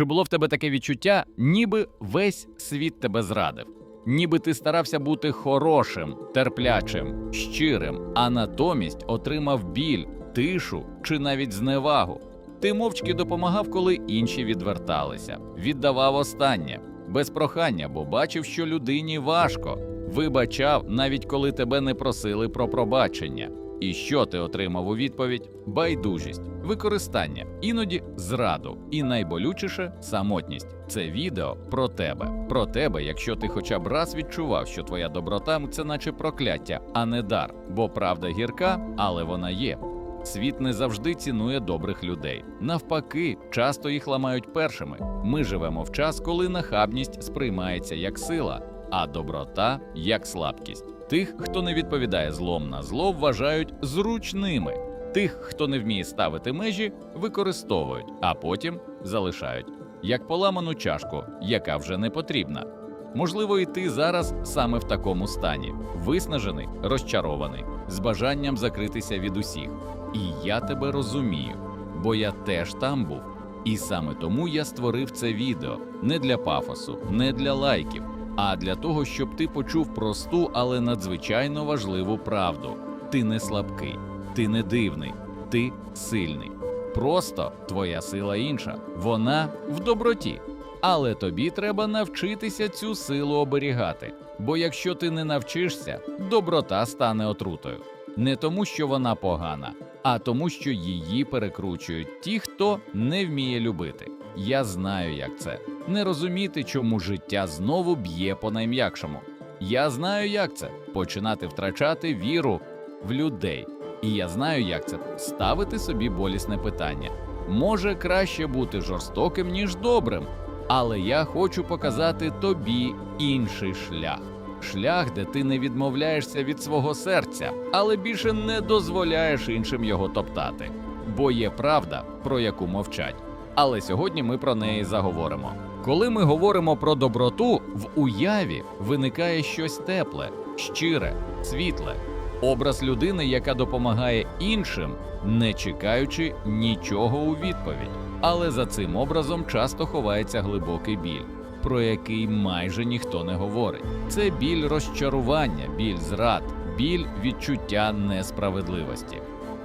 Чи було в тебе таке відчуття, ніби весь світ тебе зрадив? Ніби ти старався бути хорошим, терплячим, щирим, а натомість отримав біль, тишу чи навіть зневагу. Ти мовчки допомагав, коли інші відверталися, віддавав останнє, без прохання, бо бачив, що людині важко, вибачав, навіть коли тебе не просили про пробачення. І що ти отримав у відповідь? Байдужість, використання, іноді зраду, і найболючіше самотність. Це відео про тебе. Про тебе, якщо ти хоча б раз відчував, що твоя доброта це наче прокляття, а не дар. Бо правда гірка, але вона є. Світ не завжди цінує добрих людей. Навпаки, часто їх ламають першими. Ми живемо в час, коли нахабність сприймається як сила, а доброта як слабкість. Тих, хто не відповідає злом на зло, вважають зручними. Тих, хто не вміє ставити межі, використовують, а потім залишають як поламану чашку, яка вже не потрібна. Можливо, і ти зараз саме в такому стані, виснажений, розчарований, з бажанням закритися від усіх. І я тебе розумію, бо я теж там був. І саме тому я створив це відео не для пафосу, не для лайків, а для того, щоб ти почув просту, але надзвичайно важливу правду. Ти не слабкий, ти не дивний, ти сильний. Просто твоя сила інша, вона в доброті. Але тобі треба навчитися цю силу оберігати. Бо якщо ти не навчишся, доброта стане отрутою. Не тому, що вона погана, а тому, що її перекручують ті, хто не вміє любити. Я знаю, як це не розуміти, чому життя знову б'є по найм'якшому. Я знаю, як це починати втрачати віру в людей. І я знаю, як це ставити собі болісне питання. Може краще бути жорстоким, ніж добрим, але я хочу показати тобі інший шлях. Шлях, де ти не відмовляєшся від свого серця, але більше не дозволяєш іншим його топтати. Бо є правда, про яку мовчать. Але сьогодні ми про неї заговоримо. Коли ми говоримо про доброту, в уяві виникає щось тепле, щире, світле, образ людини, яка допомагає іншим, не чекаючи нічого у відповідь. Але за цим образом часто ховається глибокий біль, про який майже ніхто не говорить. Це біль розчарування, біль зрад, біль відчуття несправедливості.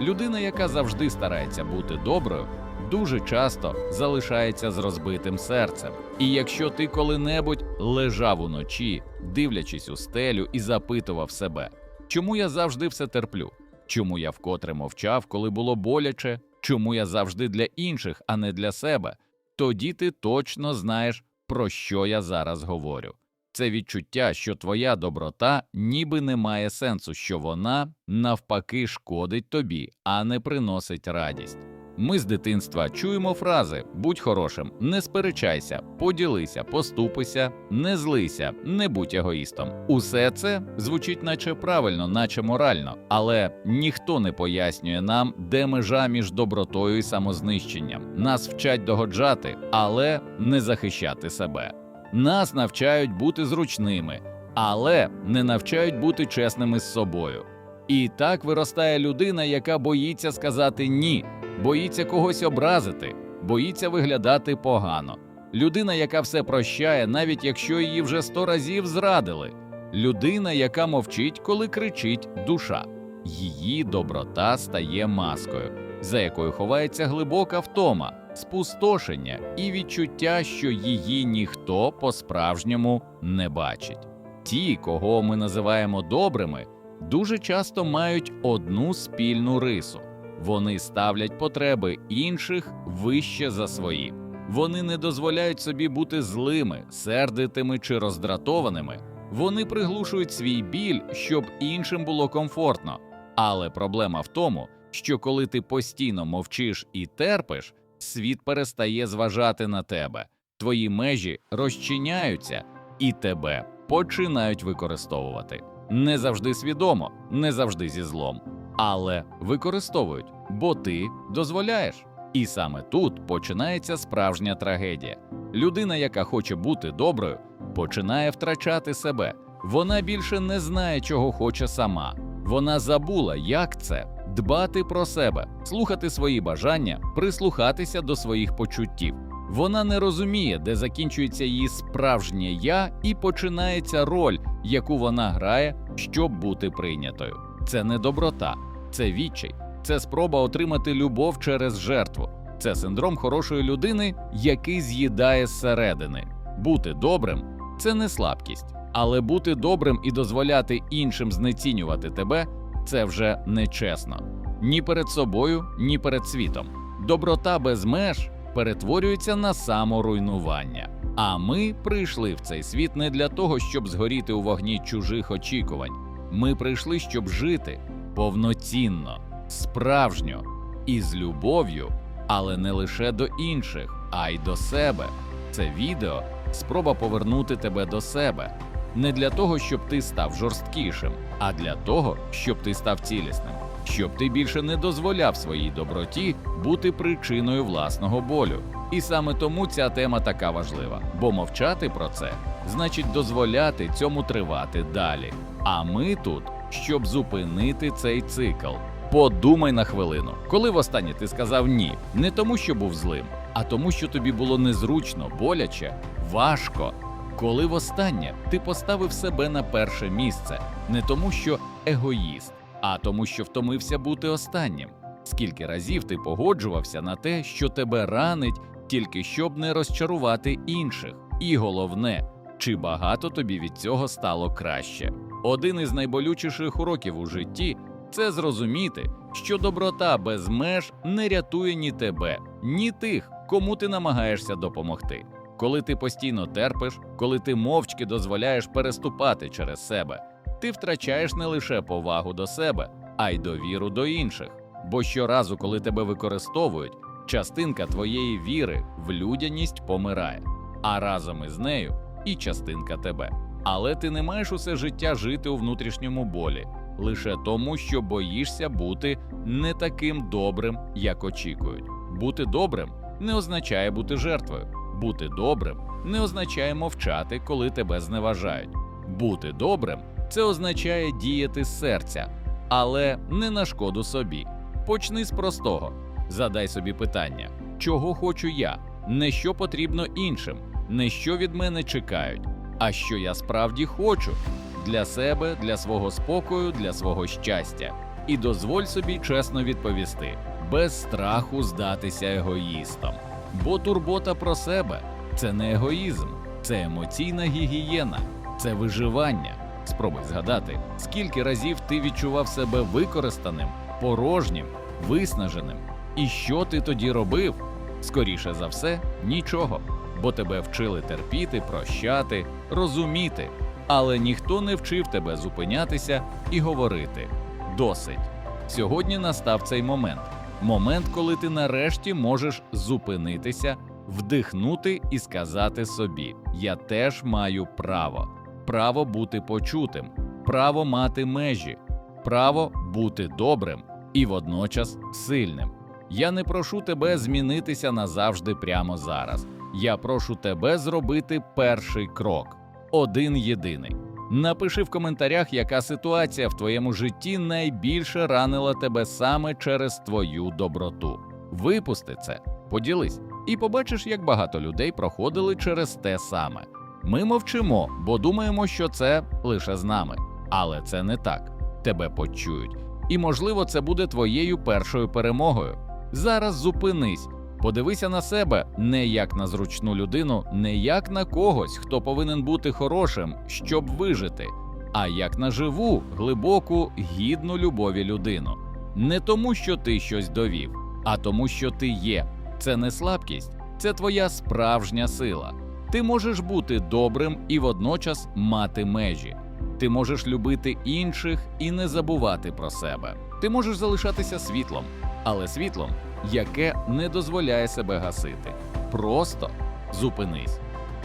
Людина, яка завжди старається бути доброю, дуже часто залишається з розбитим серцем. І якщо ти коли-небудь лежав уночі, дивлячись у стелю і запитував себе, чому я завжди все терплю? Чому я вкотре мовчав, коли було боляче? Чому я завжди для інших, а не для себе? Тоді ти точно знаєш, про що я зараз говорю. Це відчуття, що твоя доброта ніби не має сенсу, що вона навпаки шкодить тобі, а не приносить радість. Ми з дитинства чуємо фрази будь хорошим, не сперечайся, поділися, поступися, не злися, не будь егоїстом. Усе це звучить, наче правильно, наче морально, але ніхто не пояснює нам, де межа між добротою і самознищенням. Нас вчать догоджати, але не захищати себе. Нас навчають бути зручними, але не навчають бути чесними з собою. І так виростає людина, яка боїться сказати ні, боїться когось образити, боїться виглядати погано. Людина, яка все прощає, навіть якщо її вже сто разів зрадили. Людина, яка мовчить, коли кричить душа. Її доброта стає маскою, за якою ховається глибока втома, спустошення і відчуття, що її ніхто по-справжньому не бачить. Ті, кого ми називаємо добрими, дуже часто мають одну спільну рису. Вони ставлять потреби інших вище за свої. Вони не дозволяють собі бути злими, сердитими чи роздратованими. Вони приглушують свій біль, щоб іншим було комфортно. Але проблема в тому, що коли ти постійно мовчиш і терпиш, світ перестає зважати на тебе, твої межі розчиняються і тебе починають використовувати. Не завжди свідомо, не завжди зі злом, але використовують, бо ти дозволяєш. І саме тут починається справжня трагедія. Людина, яка хоче бути доброю, починає втрачати себе. Вона більше не знає, чого хоче сама. Вона забула, як це дбати про себе, слухати свої бажання, прислухатися до своїх почуттів. Вона не розуміє, де закінчується її справжнє я і починається роль, яку вона грає, щоб бути прийнятою. Це не доброта, це відчай, це спроба отримати любов через жертву. Це синдром хорошої людини, який з'їдає зсередини. Бути добрим це не слабкість, але бути добрим і дозволяти іншим знецінювати тебе це вже нечесно. Ні перед собою, ні перед світом. Доброта без меж перетворюється на саморуйнування. А ми прийшли в цей світ не для того, щоб згоріти у вогні чужих очікувань. Ми прийшли, щоб жити повноцінно, справжньо і з любов'ю, але не лише до інших, а й до себе. Це відео спроба повернути тебе до себе. Не для того, щоб ти став жорсткішим, а для того, щоб ти став цілісним, щоб ти більше не дозволяв своїй доброті бути причиною власного болю. І саме тому ця тема така важлива, бо мовчати про це значить дозволяти цьому тривати далі. А ми тут, щоб зупинити цей цикл. Подумай на хвилину, коли востаннє ти сказав ні, не тому, що був злим, а тому, що тобі було незручно, боляче, важко. Коли востаннє ти поставив себе на перше місце, не тому, що егоїст, а тому, що втомився бути останнім. Скільки разів ти погоджувався на те, що тебе ранить, тільки щоб не розчарувати інших, і головне, чи багато тобі від цього стало краще. Один із найболючіших уроків у житті це зрозуміти, що доброта без меж не рятує ні тебе, ні тих, кому ти намагаєшся допомогти. Коли ти постійно терпиш, коли ти мовчки дозволяєш переступати через себе, ти втрачаєш не лише повагу до себе, а й довіру до інших. Бо щоразу, коли тебе використовують, частинка твоєї віри в людяність помирає, а разом із нею і частинка тебе. Але ти не маєш усе життя жити у внутрішньому болі, лише тому, що боїшся бути не таким добрим, як очікують. Бути добрим не означає бути жертвою. Бути добрим не означає мовчати, коли тебе зневажають. Бути добрим це означає діяти серця, але не на шкоду собі. Почни з простого. Задай собі питання: чого хочу я, не що потрібно іншим, не що від мене чекають, а що я справді хочу для себе, для свого спокою, для свого щастя. І дозволь собі чесно відповісти, без страху здатися егоїстом. Бо турбота про себе це не егоїзм, це емоційна гігієна, це виживання. Спробуй згадати, скільки разів ти відчував себе використаним, порожнім, виснаженим. І що ти тоді робив? Скоріше за все, нічого, бо тебе вчили терпіти, прощати, розуміти, але ніхто не вчив тебе зупинятися і говорити досить. Сьогодні настав цей момент. Момент, коли ти нарешті можеш зупинитися, вдихнути і сказати собі: Я теж маю право, право бути почутим, право мати межі, право бути добрим і водночас сильним. Я не прошу тебе змінитися назавжди прямо зараз. Я прошу тебе зробити перший крок, один єдиний. Напиши в коментарях, яка ситуація в твоєму житті найбільше ранила тебе саме через твою доброту. Випусти це, поділись, і побачиш, як багато людей проходили через те саме. Ми мовчимо, бо думаємо, що це лише з нами. Але це не так. Тебе почують. І, можливо, це буде твоєю першою перемогою. Зараз зупинись, подивися на себе не як на зручну людину, не як на когось, хто повинен бути хорошим, щоб вижити, а як на живу, глибоку, гідну любові людину. Не тому, що ти щось довів, а тому, що ти є. Це не слабкість, це твоя справжня сила. Ти можеш бути добрим і водночас мати межі. Ти можеш любити інших і не забувати про себе. Ти можеш залишатися світлом, але світлом, яке не дозволяє себе гасити. Просто зупинись,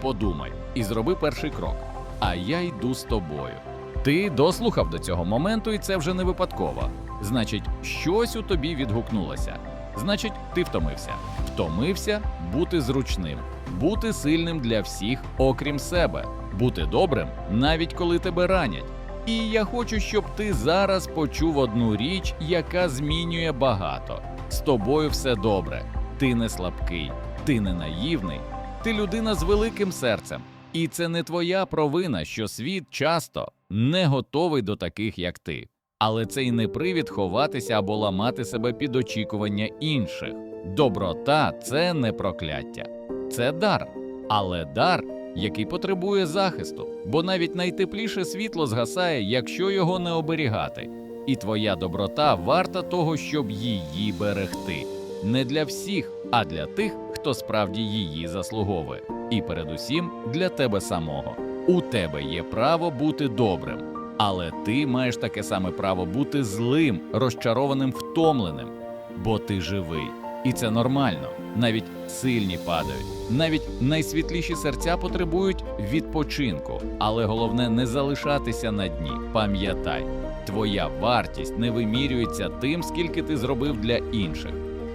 подумай і зроби перший крок. А я йду з тобою. Ти дослухав до цього моменту, і це вже не випадково. Значить, щось у тобі відгукнулося. Значить, ти втомився. Втомився бути зручним, бути сильним для всіх, окрім себе, бути добрим, навіть коли тебе ранять. І я хочу, щоб ти зараз почув одну річ, яка змінює багато. З тобою все добре, ти не слабкий, Ти не наївний, ти людина з великим серцем. І це не твоя провина, що світ часто не готовий до таких, як ти. Але це й не привід ховатися або ламати себе під очікування інших. Доброта це не прокляття, це дар, але дар, який потребує захисту, бо навіть найтепліше світло згасає, якщо його не оберігати. І твоя доброта варта того, щоб її берегти. Не для всіх, а для тих, хто справді її заслуговує. І передусім для тебе самого. У тебе є право бути добрим, але ти маєш таке саме право бути злим, розчарованим, втомленим, бо ти живий. І це нормально. Навіть сильні падають, навіть найсвітліші серця потребують відпочинку, але головне не залишатися на дні. Пам'ятай, твоя вартість не вимірюється тим, скільки ти зробив для інших.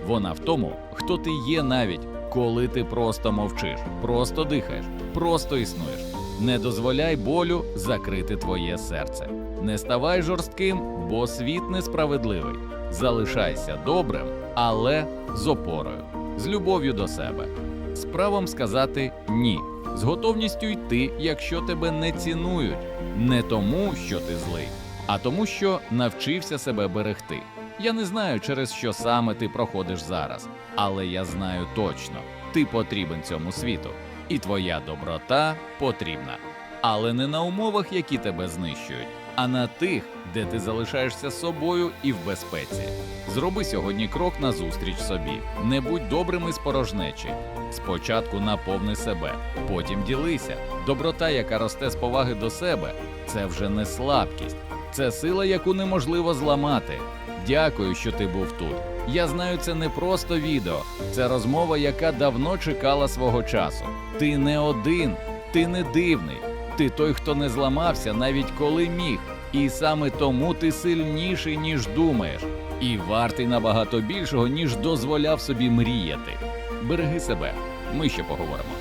Вона в тому, хто ти є навіть коли ти просто мовчиш, просто дихаєш, просто існуєш. Не дозволяй болю закрити твоє серце. Не ставай жорстким, бо світ несправедливий. Залишайся добрим, але з опорою, з любов'ю до себе, з правом сказати ні, з готовністю йти, якщо тебе не цінують, не тому, що ти злий, а тому, що навчився себе берегти. Я не знаю, через що саме ти проходиш зараз, але я знаю точно, ти потрібен цьому світу, і твоя доброта потрібна. Але не на умовах, які тебе знищують, а на тих, де ти залишаєшся собою і в безпеці. Зроби сьогодні крок назустріч собі. Не будь добрим із порожнечі. Спочатку наповни себе, потім ділися. Доброта, яка росте з поваги до себе, це вже не слабкість, це сила, яку неможливо зламати. Дякую, що ти був тут. Я знаю, це не просто відео, це розмова, яка давно чекала свого часу. Ти не один, ти не дивний. Ти той, хто не зламався, навіть коли міг. І саме тому ти сильніший, ніж думаєш, і вартий набагато більшого, ніж дозволяв собі мріяти. Береги себе, ми ще поговоримо.